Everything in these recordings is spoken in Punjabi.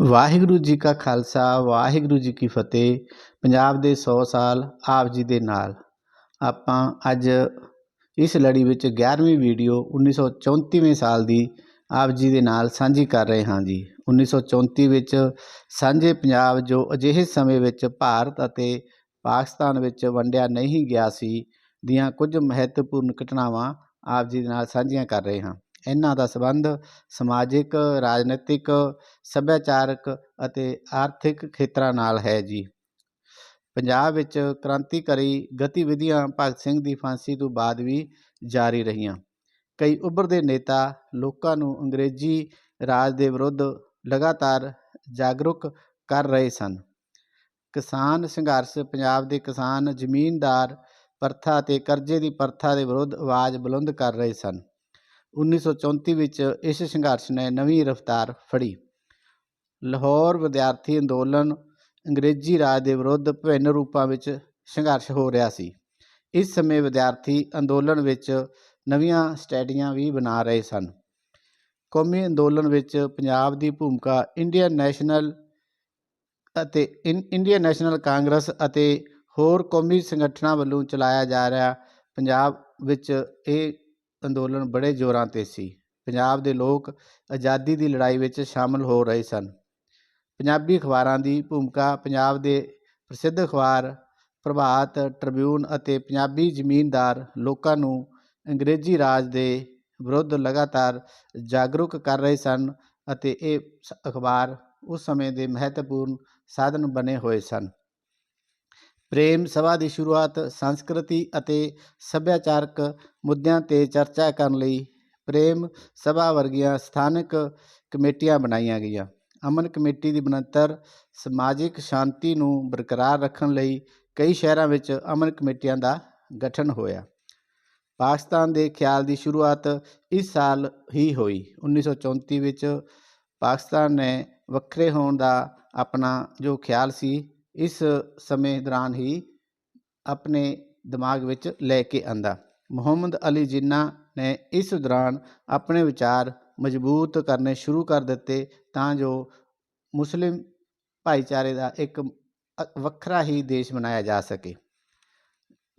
ਵਾਹਿਗੁਰੂ ਜੀ ਕਾ ਖਾਲਸਾ, ਵਾਹਿਗੁਰੂ ਜੀ ਕੀ ਫਤਿਹ। ਪੰਜਾਬ ਦੇ 100 ਸਾਲ ਆਪ ਜੀ ਦੇ ਨਾਲ। ਆਪਾਂ ਅੱਜ ਇਸ ਲੜੀ ਵਿੱਚ 11ਵੀਂ ਵੀਡੀਓ 1934ਵੇਂ ਸਾਲ ਦੀ ਆਪ ਜੀ ਦੇ ਨਾਲ ਸਾਂਝੀ ਕਰ ਰਹੇ ਹਾਂ ਜੀ। 1934 ਵਿੱਚ ਸਾਂਝੇ ਪੰਜਾਬ ਜੋ ਅਜਿਹੇ ਸਮੇਂ ਵਿੱਚ ਭਾਰਤ ਅਤੇ ਪਾਕਿਸਤਾਨ ਵਿੱਚ ਵੰਡਿਆ ਨਹੀਂ ਗਿਆ ਸੀ, ਦੀਆਂ ਕੁਝ ਮਹੱਤਵਪੂਰਨ ਘਟਨਾਵਾਂ ਆਪ ਜੀ ਦੇ ਨਾਲ ਸਾਂਝੀਆਂ ਕਰ ਰਹੇ ਹਾਂ। ਇਹਨਾਂ ਦਾ ਸੰਬੰਧ ਸਮਾਜਿਕ, ਰਾਜਨੀਤਿਕ, ਸੱਭਿਆਚਾਰਕ ਅਤੇ ਆਰਥਿਕ ਖੇਤਰਾਂ ਨਾਲ ਹੈ ਜੀ। ਪੰਜਾਬ ਵਿੱਚ ਕ੍ਰਾਂਤੀਕਾਰੀ ਗਤੀਵਿਧੀਆਂ ਭਗਤ ਸਿੰਘ ਦੀ ਫਾਂਸੀ ਤੋਂ ਬਾਅਦ ਵੀ ਜਾਰੀ ਰਹੀਆਂ। ਕਈ ਉੱਭਰਦੇ ਨੇਤਾ ਲੋਕਾਂ ਨੂੰ ਅੰਗਰੇਜ਼ੀ ਰਾਜ ਦੇ ਵਿਰੁੱਧ ਲਗਾਤਾਰ ਜਾਗਰੂਕ ਕਰ ਰਹੇ ਸਨ। ਕਿਸਾਨ ਸੰਘਰਸ਼, ਪੰਜਾਬ ਦੇ ਕਿਸਾਨ ਜ਼ਮੀਨਦਾਰ ਪ੍ਰਥਾ ਅਤੇ ਕਰਜ਼ੇ ਦੀ ਪ੍ਰਥਾ ਦੇ ਵਿਰੁੱਧ ਆਵਾਜ਼ ਬੁਲੰਦ ਕਰ ਰਹੇ ਸਨ। 1934 ਵਿੱਚ ਇਸ ਸੰਘਰਸ਼ ਨੇ ਨਵੀਂ ਰਫ਼ਤਾਰ ਫੜੀ। ਲਾਹੌਰ ਵਿਦਿਆਰਥੀ ਅੰਦੋਲਨ ਅੰਗਰੇਜ਼ੀ ਰਾਜ ਦੇ ਵਿਰੁੱਧ ਵਿਭਿੰਨ ਰੂਪਾਂ ਵਿੱਚ ਸੰਘਰਸ਼ ਹੋ ਰਿਹਾ ਸੀ। ਇਸ ਸਮੇਂ ਵਿਦਿਆਰਥੀ ਅੰਦੋਲਨ ਵਿੱਚ ਨਵੀਆਂ ਸਟ੍ਰੈਟਜੀਆਂ ਵੀ ਬਣਾ ਰਹੇ ਸਨ। ਕੌਮੀ ਅੰਦੋਲਨ ਵਿੱਚ ਪੰਜਾਬ ਦੀ ਭੂਮਿਕਾ ਇੰਡੀਅਨ ਨੈਸ਼ਨਲ ਅਤੇ ਇੰ ਇੰਡੀਅਨ ਨੈਸ਼ਨਲ ਕਾਂਗਰਸ ਅਤੇ ਹੋਰ ਕੌਮੀ ਸੰਗਠਨਾਂ ਵੱਲੋਂ ਚਲਾਇਆ ਜਾ ਰਿਹਾ ਪੰਜਾਬ ਵਿੱਚ ਇਹ ਅੰਦੋਲਨ ਬੜੇ ਜ਼ੋਰਾਂ 'ਤੇ ਸੀ। ਪੰਜਾਬ ਦੇ ਲੋਕ ਆਜ਼ਾਦੀ ਦੀ ਲੜਾਈ ਵਿੱਚ ਸ਼ਾਮਲ ਹੋ ਰਹੇ ਸਨ। ਪੰਜਾਬੀ ਅਖਬਾਰਾਂ ਦੀ ਭੂਮਿਕਾ ਪੰਜਾਬ ਦੇ ਪ੍ਰਸਿੱਧ ਅਖਬਾਰ, ਪ੍ਰਭਾਤ, ਟ੍ਰਿਬਿਊਨ ਅਤੇ ਪੰਜਾਬੀ ਜ਼ਮੀਨਦਾਰ ਲੋਕਾਂ ਨੂੰ ਅੰਗਰੇਜ਼ੀ ਰਾਜ ਦੇ ਵਿਰੁੱਧ ਲਗਾਤਾਰ ਜਾਗਰੂਕ ਕਰ ਰਹੇ ਸਨ ਅਤੇ ਇਹ ਸ- ਅਖਬਾਰ ਉਸ ਸਮੇਂ ਦੇ ਮਹੱਤਵਪੂਰਨ ਸਾਧਨ ਬਣੇ ਹੋਏ ਸਨ। ਪ੍ਰੇਮ ਸਭਾ ਦੀ ਸ਼ੁਰੂਆਤ ਸੰਸਕ੍ਰਿਤੀ ਅਤੇ ਸੱਭਿਆਚਾਰਕ ਮੁੱਦਿਆਂ 'ਤੇ ਚਰਚਾ ਕਰਨ ਲਈ ਪ੍ਰੇਮ ਸਭਾ ਵਰਗੀਆਂ ਸਥਾਨਕ ਕਮੇਟੀਆਂ ਬਣਾਈਆਂ ਗਈਆਂ। ਅਮਨ ਕਮੇਟੀ ਦੀ ਬਣਤਰ ਸਮਾਜਿਕ ਸ਼ਾਂਤੀ ਨੂੰ ਬਰਕਰਾਰ ਰੱਖਣ ਲਈ ਕਈ ਸ਼ਹਿਰਾਂ ਵਿੱਚ ਅਮਨ ਕਮੇਟੀਆਂ ਦਾ ਗਠਨ ਹੋਇਆ। ਪਾਕਿਸਤਾਨ ਦੇ ਖਿਆਲ ਦੀ ਸ਼ੁਰੂਆਤ ਇਸ ਸਾਲ ਹੀ ਹੋਈ। 1934 ਵਿੱਚ ਪਾਕਿਸਤਾਨ ਨੇ ਵੱਖਰੇ ਹੋਣ ਦਾ ਆਪਣਾ ਜੋ ਖਿਆਲ ਸੀ ਇਸ ਸਮੇਂ ਦੌਰਾਨ ਹੀ ਆਪਣੇ ਦਿਮਾਗ ਵਿੱਚ ਲੈ ਕੇ ਆਂਦਾ। ਮੁਹੰਮਦ ਅਲੀ ਜਿੰਨਾ ਨੇ ਇਸ ਦੌਰਾਨ ਆਪਣੇ ਵਿਚਾਰ ਮਜ਼ਬੂਤ ਕਰਨੇ ਸ਼ੁਰੂ ਕਰ ਦਿੱਤੇ ਤਾਂ ਜੋ ਮੁਸਲਿਮ ਭਾਈਚਾਰੇ ਦਾ ਇੱਕ ਵੱਖਰਾ ਹੀ ਦੇਸ਼ ਬਣਾਇਆ ਜਾ ਸਕੇ।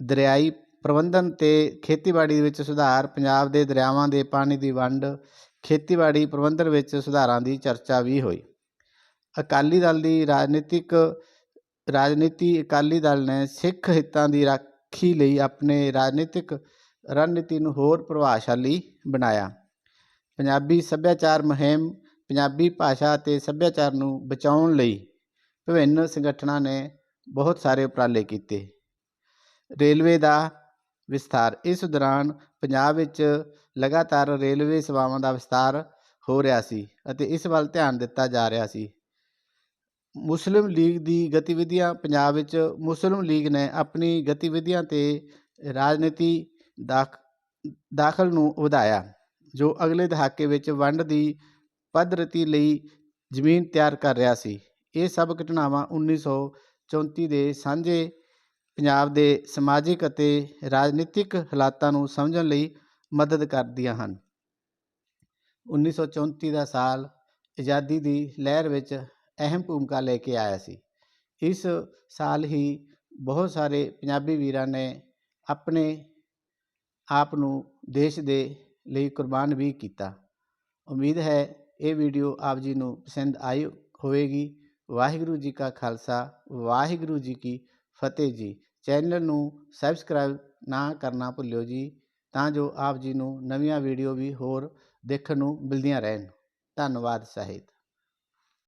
ਦਰਿਆਈ ਪ੍ਰਬੰਧਨ ਤੇ ਖੇਤੀਬਾੜੀ ਵਿੱਚ ਸੁਧਾਰ, ਪੰਜਾਬ ਦੇ ਦਰਿਆਵਾਂ ਦੇ ਪਾਣੀ ਦੀ ਵੰਡ, ਖੇਤੀਬਾੜੀ ਪ੍ਰਬੰਧਨ ਵਿੱਚ ਸੁਧਾਰਾਂ ਦੀ ਚਰਚਾ ਵੀ ਹੋਈ। ਅਕਾਲੀ ਦਲ ਦੀ ਰਾਜਨੀਤਿਕ ਰਾਜਨੀਤੀ ਅਕਾਲੀ ਦਲ ਨੇ ਸਿੱਖ ਹਿੱਤਾਂ ਦੀ ਰਾਖੀ ਲਈ ਆਪਣੇ ਰਾਜਨੀਤਿਕ ਰਣਨੀਤੀ ਨੂੰ ਹੋਰ ਪ੍ਰਭਾਵਸ਼ਾਲੀ ਬਣਾਇਆ। ਪੰਜਾਬੀ ਸੱਭਿਆਚਾਰ ਮੁਹਿੰਮ ਪੰਜਾਬੀ ਭਾਸ਼ਾ ਅਤੇ ਸੱਭਿਆਚਾਰ ਨੂੰ ਬਚਾਉਣ ਲਈ ਵਿਭਿੰਨ ਸੰਗਠਨਾਂ ਨੇ ਬਹੁਤ ਸਾਰੇ ਉਪਰਾਲੇ ਕੀਤੇ। ਰੇਲਵੇ ਦਾ ਵਿਸਥਾਰ, ਇਸ ਦੌਰਾਨ ਪੰਜਾਬ ਵਿੱਚ ਲਗਾਤਾਰ ਰੇਲਵੇ ਸੇਵਾਵਾਂ ਦਾ ਵਿਸਤਾਰ ਹੋ ਰਿਹਾ ਸੀ ਅਤੇ ਇਸ ਵੱਲ ਧਿਆਨ ਦਿੱਤਾ ਜਾ ਰਿਹਾ ਸੀ। ਮੁਸਲਿਮ ਲੀਗ ਦੀ ਗਤੀਵਿਧੀਆਂ ਪੰਜਾਬ ਵਿੱਚ ਮੁਸਲਿਮ ਲੀਗ ਨੇ ਆਪਣੀ ਗਤੀਵਿਧੀਆਂ ਤੇ ਰਾਜਨੀਤੀ ਦਾਖ, ਦਾਖਲ ਨੂੰ ਵਧਾਇਆ, ਜੋ ਅਗਲੇ ਦਹਾਕੇ ਵਿੱਚ ਵੰਡ ਦੀ ਪੱਧਰਤੀ ਲਈ ਜ਼ਮੀਨ ਤਿਆਰ ਕਰ ਰਿਹਾ ਸੀ। ਇਹ ਸਭ ਘਟਨਾਵਾਂ 1934 ਦੇ ਸਾਂਝੇ ਪੰਜਾਬ ਦੇ ਸਮਾਜਿਕ ਅਤੇ ਰਾਜਨੀਤਿਕ ਹਾਲਾਤਾਂ ਨੂੰ ਸਮਝਣ ਲਈ ਮਦਦ ਕਰਦੀਆਂ ਹਨ। 1934 ਦਾ ਸਾਲ ਆਜ਼ਾਦੀ ਦੀ ਲਹਿਰ ਵਿੱਚ ਅਹਿਮ ਭੂਮਿਕਾ ਲੈ ਕੇ ਆਇਆ ਸੀ। ਇਸ ਸਾਲ ਹੀ ਬਹੁਤ ਸਾਰੇ ਪੰਜਾਬੀ ਵੀਰਾਂ ਨੇ ਆਪਣੇ ਆਪ ਨੂੰ ਦੇਸ਼ ਦੇ ਲਈ ਕੁਰਬਾਨ ਵੀ ਕੀਤਾ। ਉਮੀਦ ਹੈ ਇਹ ਵੀਡੀਓ ਆਪ ਜੀ ਨੂੰ ਪਸੰਦ ਆਈ ਹੋਵੇਗੀ। ਵਾਹਿਗੁਰੂ ਜੀ ਕਾ ਖਾਲਸਾ, ਵਾਹਿਗੁਰੂ ਜੀ ਕੀ ਫਤਿਹ ਜੀ। ਚੈਨਲ ਨੂੰ ਸਬਸਕ੍ਰਾਈਬ ਨਾ ਕਰਨਾ ਭੁੱਲਿਓ ਜੀ, ਤਾਂ ਜੋ ਆਪ ਜੀ ਨੂੰ ਨਵੀਆਂ ਵੀਡੀਓ ਵੀ ਹੋਰ ਦੇਖਣ ਨੂੰ ਮਿਲਦੀਆਂ ਰਹਿਣ। ਧੰਨਵਾਦ, ਸਾਹਿਤ।